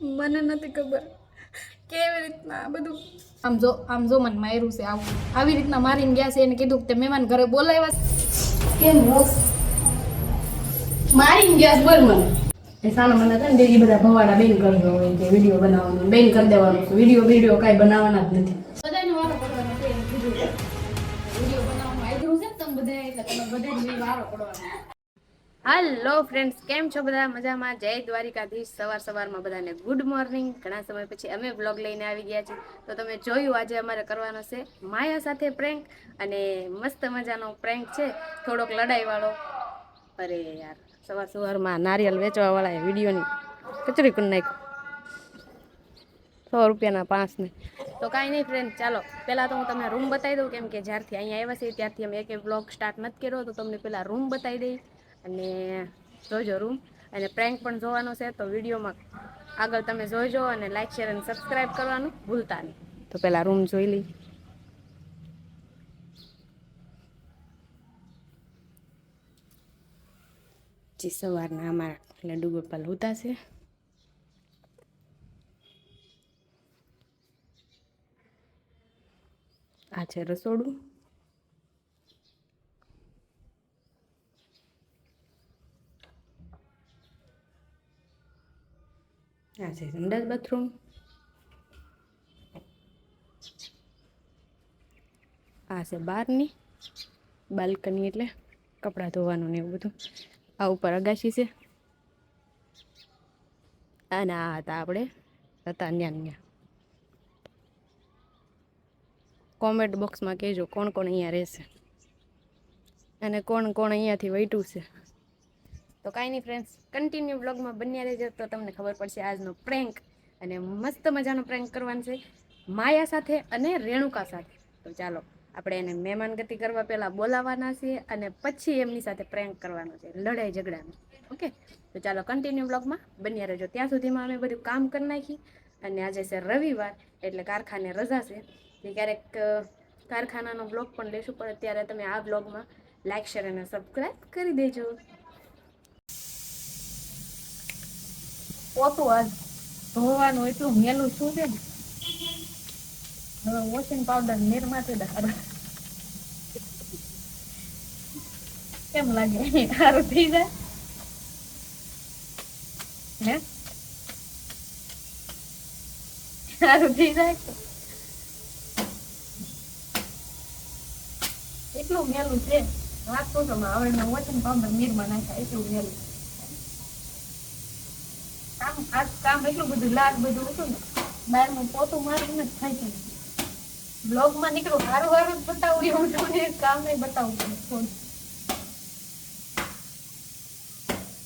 મને નથી ખબર. કેવી રીતના બધું? આમ જો આમ જો મને માર્યું છે આવું. આવી રીતના મારીને ગયા છે એને કીધું કે તે મહેમાન ઘરે બોલાવ્યા કેમ રોસ? મારીને ગયા છે બોલ મને. એ સાનો મને હતા ને એ બધા ભવાડા બેન કરી દો કે વીડિયો બનાવવાનો. બેન કરી દેવાનો વીડિયો વીડિયો કાંઈ બનાવવાના જ નથી. બધાને વારો પડવાનો છે વીડિયો બનાવવાનું આગ્રહ છે ને તમે બધા એટલે તમે બધાને વારો પડવાનો હાલો ફ્રેન્ડ્સ કેમ છો બધા? મજામાં? જય દ્વારિકાધીશ. સવાર સવારમાં બધાને ગુડ મોર્નિંગ ઘણા સમય પછી અમે બ્લોગ લઈને આવી ગયા છીએ. તો તમે જોયું આજે અમારે કરવાનો છે માયા સાથે પ્રેન્ક અને મસ્ત મજાનો પ્રેન્ક છે. થોડોક લડાઈવાળો. અરે યાર, સવાર સવારમાં નારિયેલ વેચવાવાળાએ વિડીયોની કચરી કરી નાખ્યું સો રૂપિયાના પાંચ ને. તો કાંઈ નહીં ફ્રેન્ડ ચાલો. પહેલાં તો હું તમને રૂમ બતાવી દઉં, કેમ કે જ્યારથી અહીંયા આવ્યા છે ત્યારથી અમે એક બ્લોગ સ્ટાર્ટ નથી કર્યો, તો તમને પહેલાં રૂમ બતાવી દઈ. અને જોજો રૂમ અને પ્રેન્ક પણ જોવાનો છે, તો વિડીયોમાં આગળ તમે જોઈજો અને લાઇક શેર અને સબસ્ક્રાઈબ કરવાનું ભૂલતા નહીં. તો પહેલાં રૂમ જોઈ લઈ જે સવારના અમારા લડ્ડુ ગોપાલ હોતા છે. આ છે રસોડું. આ છે સંડાસ બાથરૂમ આ છે બહારની બાલ્કની એટલે કપડાં ધોવાનું ને એવું બધું. આ ઉપર અગાશી છે. અને આ હતા આપણે હતા ન્યા કોમેન્ટ બોક્સમાં કહેજો કોણ કોણ અહીંયા રહેશે. અને કોણ કોણ અહીંયાથી વૈટું છે. તો કાંઈ નહીં ફ્રેન્ડ્સ કન્ટિન્યુ બ્લોગમાં બન્યા રહેજો. તો તમને ખબર પડશે આજનો પ્રેન્ક અને મસ્ત મજાનો પ્રેન્ક કરવાનો છે. માયા સાથે અને રેણુકા સાથે. તો ચાલો, આપણે એને મહેમાનગતિ કરવા પહેલાં બોલાવવાના છીએ અને પછી એમની સાથે પ્રેન્ક કરવાનો છે, લડાઈ ઝઘડાનો. ઓકે? તો ચાલો કન્ટિન્યુ બ્લોગમાં બન્યા રહેજો. ત્યાં સુધીમાં અમે બધું કામ કરી નાખી અને આજે છે રવિવાર, એટલે કારખાને રજા છે. તે ક્યારેક કારખાનાનો બ્લોગ પણ લેશું, પણ અત્યારે તમે આ બ્લોગમાં લાઇક શેર અને સબસ્ક્રાઈબ કરી દેજો. પોતું આજ. ધોવાનું એટલું મેલું શું છે હવે વોશિંગ પાવડર નીરમાંથી દાર કેમ લાગે? સારું થઈ જાય? હે? સારું થઈ જાય? એટલું મેલું છે. વાત તો તમે મેં વોશિંગ પાવડર નીરમાં નાખ્યા, એટલું મેલું. આ કામ એટલું બધું લાગ બધું હતું ને બહારનું પોતું મારું ને થઈ જાય બ્લોગ બ્લોગમાં નીકળું સારું હારું જ બતાવું એવું છું ને કામ નહીં બતાવું પડે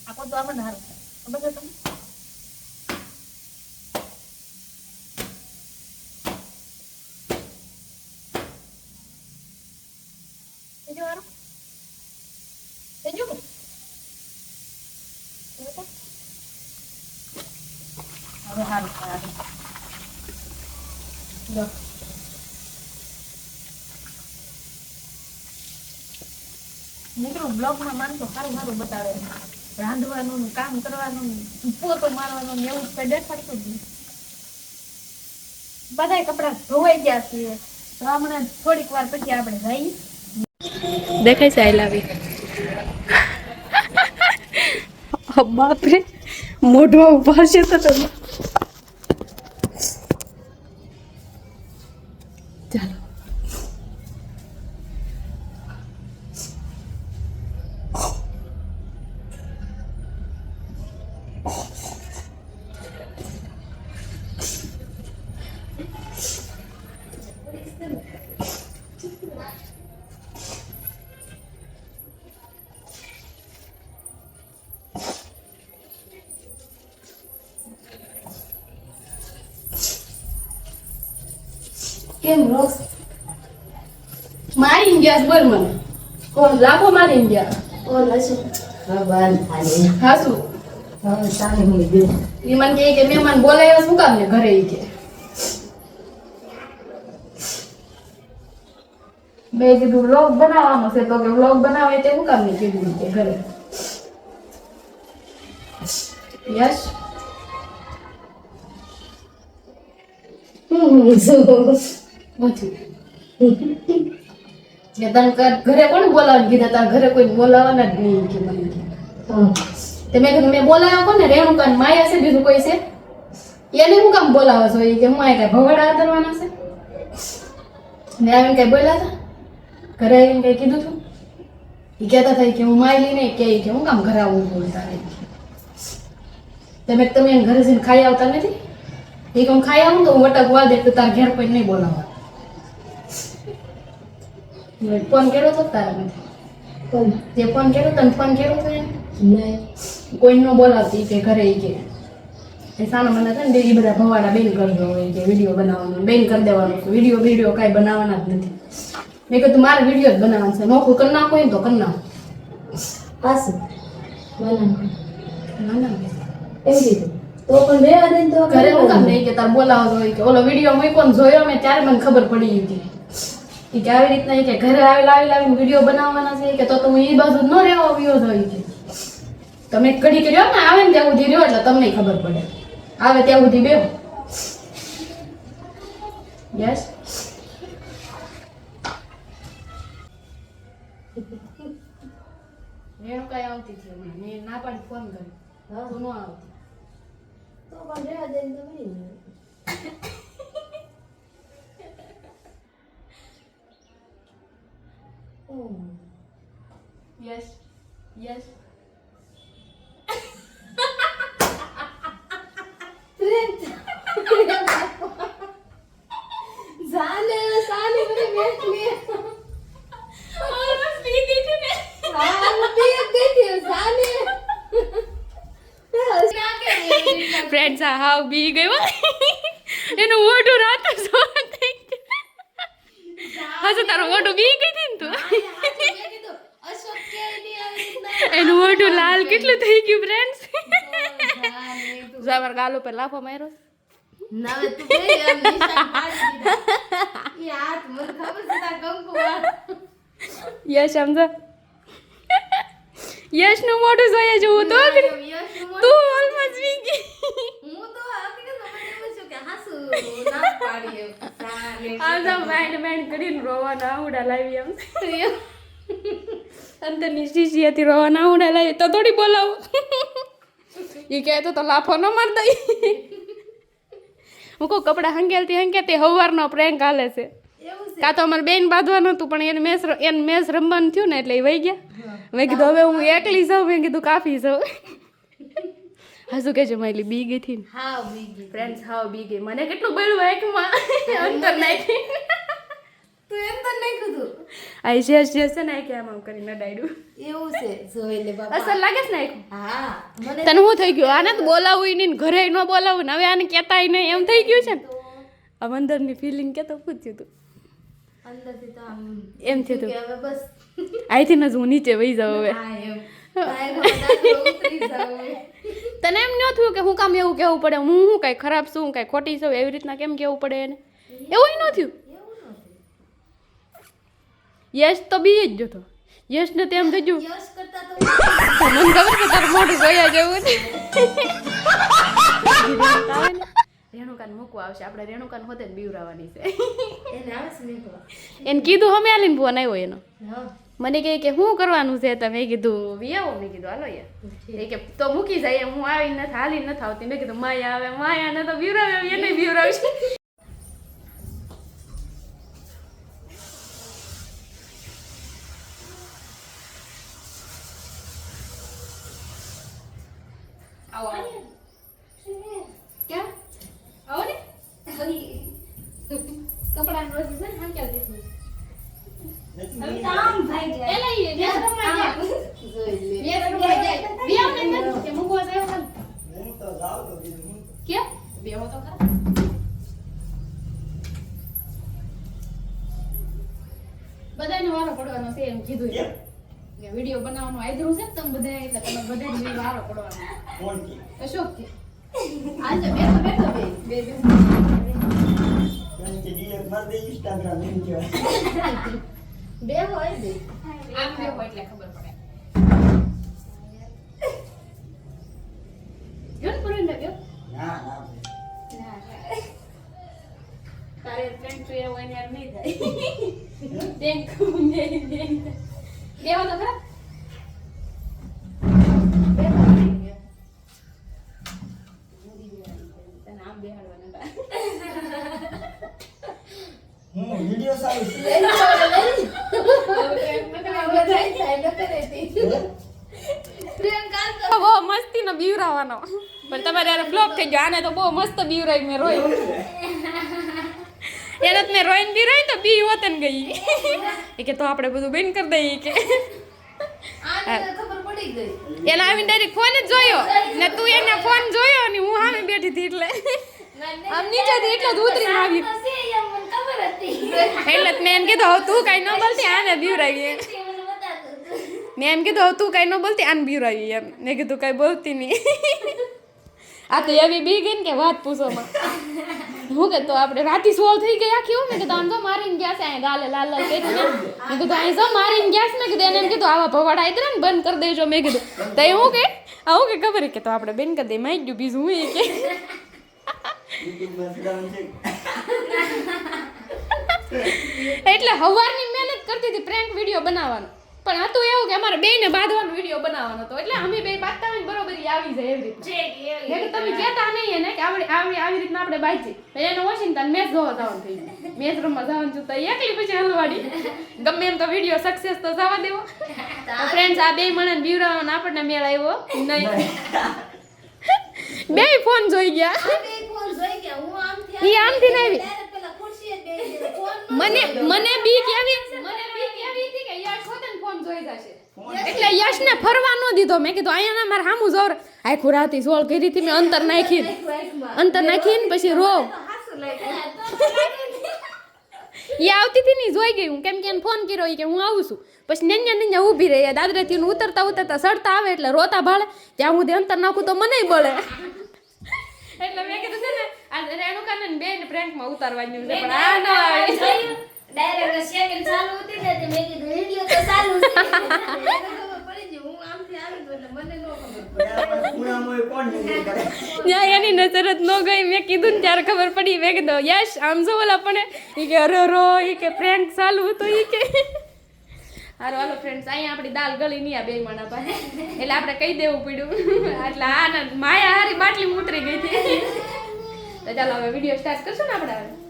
આ પોતું આમાં હારું થાય. ખબર છે તમને બીજું હારું બીજું કે? એવું તો? હવે સારું લો. મિત્રો બ્લોગમાં માણસો સારું સારું બતાવે. રાંધવાનું કામ કરવાનું પોતો મારવાનું ને એવું કઈ દેખાડતું જ બધા કપડા ધોવાઈ ગયા છે તો હમણાં થોડીક વાર પછી આપણે જઈએ દેખાય છે આઈ લાવી બાપરે મોઢવા ઊભા છે તો તમે કેમ રોસ? મારી ગયા બોલ મને. કોણ? લાખો મારી ઇન્ડિયા કોણ હશે? ભગવાન ખાલી. હાસુ. હવે સારી મળી ગયું. એ મને કહે કે મહેમાન બોલાવ્યા શું કામ ને ઘરે કે. મેં કીધું વ્લોગ બનાવવાનો છે. તો કે વ્લોગ બનાવે તે શું કામ નહીં કીધું કે ઘરે. યસ. હમ શું કે તને ઘરે કોણ બોલાવવા કીધા? તાર ઘરે કોઈ બોલાવવાના જ નહીં કે મને કે. હા. તે મેં કીધું મેં બોલાવ્યો કોને? રેણુકા ને માયા છે બીજું કોઈ છે? એને હું કામ બોલાવો છો? એ કે હું આ કઈ ભવાડા આદરવાના છે? ને આવીને કઈ બોલ્યા હતા ઘરે આવીને કઈ કીધું તું? એ કહેતા થાય કે હું માયલી નહીં કે કે હું કામ ઘરે આવું બોલતા રહી તમે તમે ઘરે જઈને ખાઈ આવતા નથી? એ કહું ખાઈ આવું તો હું વટક વા દે તો તાર ઘેર કોઈ નહીં બોલાવવા. ફોન કર્યો તો તારા નથી પણ તે ફોન કર્યો તને ફોન કર્યો તો એને નહીં કોઈ ન બોલાવતી કે ઘરે કે. એ સાના મને છે ને એ બધા ભવાડા બેન કરી દો હોય કે વીડિયો બનાવવાનો બેન કરી દેવાનો વીડિયો વીડિયો કાંઈ બનાવવાના જ નથી. મેં કીધું મારે વીડિયો જ બનાવવાનો છે. નોખું કરી નાખો તો કરી નાખો. હાસું મને ના. ના? એમ કીધું તો પણ રહેવા દે તો ઘરે હું કામ નહીં કે તાર બોલાવતો હોય કે ઓલો વીડિયો મૂક્યો ને જોયો મેં ત્યારે મને ખબર પડી હતી. કે આવી રીતના કે ઘરે આવી લાવી લાવીને વીડિયો બનાવવાના છે કે તો તો હું એ બાજુ ન રહેવા વિયો હતો કે. તમે કડી કર્યો ને આવે ને ત્યાં સુધી રહ્યો એટલે તમને ખબર પડે. આવે ત્યાં સુધી બેહો. યસ રેણુ કઈ આવતી હતી મેં ના પાડી ફોન કર્યો. હા. ન આવતી. તો પણ રહેવા દે ને તો નહીં હમ. યસ યસ જાને સાને મને બેઠી ઓલમોસ્ટ પી દીધી ને હા હું બે બેઠી જાને ફ્રેન્ડ્સ આ હાવ બી ગયો એનું મોઢું રાત જોવા થઈ ગયું હા તો તારું મોઢું બી ગઈ હતી એનું મોઢું લાલ કેટલું થઈ ગયું ફ્રેન્ડ્સ જાવર ગાલો પર લાફો માર્યો યશ સમજો યશનું મોઢું જોયા જેવું તો યશનું મોઢું- તું ઓલમોસ્ટ બી ગઈ હું તો હકીકતમાં મને એવું છું કે હાસુ ના પાડી એમ. સાને આમ તો માઇન્ડ માઇન્ડ કરીને રોવાના આવડા લાવી આમ અંદરની શીશી રોવાના આવડા લાવી. તો થોડી બોલાવું. એ કહે તો લાફો ન માર દઈ. હું કહું કપડાં હંગેલથી હંગેલથી હવારનો પ્રેન્ક હાલે છે. કાં તો અમારે બેન બાંધવાનું હતું પણ એને મેસ એને મેસ રમવાનું થયું ને એટલે એ વહી ગયા. મેં કીધું હવે હું એકલી જાઉં. મેં કીધું કાફી જાઉં. હજુ કહેજો મારી બી ગઈ હતી હા હા ગઈ ફ્રેન્ડ્સ હાવ બી ગઈ મને કેટલું બળ્યું આંખમાં. અંતર નાખી તું એમ તો નહીં કીધું આ શેર શેર છે ને કે આમ આમ કરીને ડાયડું એવું છે જોઈ લે બાપા. અસર લાગે છે ને હા મને તને શું થઈ ગયું? આને તો બોલાવું નહીં ઘરે ન બોલાવું ને હવે આને કહેતાય નહીં એમ થઈ ગયું છે ને? આ અંદરની ફિલિંગ પૂછ્યું તું અંદરથી તો. એમ થયું કે તું થિંક હું નીચે વહી જાઉં હવે. તને એમ ન થયું કે હું કામ એવું કહેવું પડે? હું હું કાંઈ ખરાબ છું? કાંઈ ખોટી છું? એવી રીતના કેમ કહેવું પડે એને? એવું ન થયું? યશ તો બી જ જતો. યશ ને તેમ થઈ ગયું મને ખબર કે તારું મોઢું જોયા જેવું રેણુકાન મૂકવા આવશે. આપણે રેણુકાન હોતે બીવરાવાની છે. એને કીધું હમે આલીને ફોન આવ્યો એનો. મને કહે કે શું કરવાનું છે? તમે કીધું વિયાવો. મેં કીધું હાલો યાર એ કે તો મૂકી જાય હું આવી નથી હાલી નથી આવતી. મેં કીધું માયા આવે માયા ને તો બીવરાવે એને બીવરાવશે. આવો. બધાને વારો પડવાનો છે એમ કીધું એમ. કે વીડિયો બનાવવાનો આયદરું છે ને તમે બધા એટલે તમે બધાને વારો પડવાનો. અશોક કે? આજે બેઠો બેઠો બે બે બે. બે હોય બે. આમ બેહો એટલે ખબર પડે. ગયો ને પૂરું ને ગયો તું એવો એની નહીં થાય. ખરા બેહો. તને આમ બેહાડવાના હતા. હું વિડિયો સારું છે ન તો બહુ મસ્તીનો બીવરાવાનો પણ તમારે યાર બ્લોક થઈ ગયો આને તો બહુ મસ્ત બીવરાય મેં રોઈ એને તો મેં બી બીવરાઈ તો બી વતન ગઈ. એ કે તો આપણે બધું બંધ કરી દઈએ કે. એને આવીને ડાયરેક્ટ ફોન જ જોયો. ને તું એને ફોન જોયો ને હું સામે બેઠી હતી એટલે. આમ નીચેથી એટલે જ ઉતરીને એટલે મેં એમ કીધું હવે તું કાંઈ ન બોલતી આને બીવરાવી એમ. તે મને બતાવતું હતું. મેં એમ કીધું હવે તું કાંઈ ન બોલતી આને બીવરાવી એમ મેં કીધું કાંઈ બોલતી નહીં. આ તો એવી બી ગઈ ને કે વાત પૂછોમાં. હું કે તો આપણે રાતી સોલ થઈ આખી હું? મેં કીધું, આમ તો મારીને ગયા છે, અહીંયા ગાલે લાલ લાલ કરી મેં કીધું અહીં જો મારીને ગયા છે. ને કીધું, એને એમ કીધું, આવા ભવાડા આવી ને બંધ કરી દેજો. મેં કીધું, તો હું કે? આવું કે ખબર કે તો આપણે બેન કરી દઈએ માઈ ગયું, બીજું હું કે? છે એટલે હવારની મહેનત કરતી હતી પ્રેન્ક વીડિયો બનાવવાનો. પણ આ તો એવું કે અમારે બેને બાંધવાનો વીડિયો બનાવવાનો હતો. એટલે અમે બે બાંધતા હોય ને બરોબર આવી જાય એવી રીતે. કીધું તમે કહેતા નહીં એને કે આવડી આવડી આવી રીતના આપણે બાજી એનો વોશિંગ્ટન મેચ જોવા જવાનું થઈ જાય. મેચ રમવા જવાનું છું તો એકલી પછી હલવાડી. ગમે એમ તો વીડિયો સક્સેસ તો જવા દેવો. તો ફ્રેન્ડ્સ આ બે મને બીવરાવાનો આપણને મેળ આવ્યો? નહીં. બે ફોન જોઈ ગયા. આ બે ફોન જોઈ ગયા. હું આમથી ઈ આમથી ને આવી. Direct પેલા ખુરશીએ જ બેસી ગઈ. ફોન ન મને મને બી એવી મને બીક એવી હતી કે યશ હોતે ને ફોન જોઈ જશે. એટલે યશને ફરવા ન દીધો. મેં કીધું અહીંયા ના મારે હામું જોર. આખું રાતી સોળ કરી હતી મેં અંતર નાખી. અંતર નાખીને પછી રો. એ આવતી હતી ને જોઈ ગઈ હું. કેમ કે એને ફોન કર્યો કે હું આવું છું. પછી નેન્યા નેન્યા ઊભી રહી. દાદરેથી ને ઉતરતા ઉતરતા સડતા આવે એટલે રોતા ભાળે. ત્યાં હું અંતર નાખું તો મને બળે. એટલે મેં કીધું છે ને આ રેણુકાને બેન પ્રેન્કમાં ઉતારવાની છે પણ આ ન આવે સેકન્ડ ચાલુ હતી ને તે મેં કીધું video તો ચાલુ છે. એને ખબર પડી ગઈ. હું આમથી આવી ગઈ એટલે મને ન ખબર પડી. બરાબર ખૂણામાં એ કોણ વિડિયો કરે ત્યાં એની નજર જ ન ગઈ. મેં કીધું ને ત્યારે ખબર પડી. મેં કીધું યશ આમ જો ઓલા પણ એ. કે અરે રો એ કે ફ્રેન્ક ચાલુ તો એ કે. હારો હાલો ફ્રેન્ડ્સ અહીંયા આપણી દાલ ગળી નહીં આ બે માણા પાસે. એટલે આપણે કહી દેવું પડ્યું. એટલે આ માયા હારી બાટલી ઉતરી ગઈ હતી. તો ચાલો હવે વીડિયો સ્ટાર્ટ કરશું ને આપણે?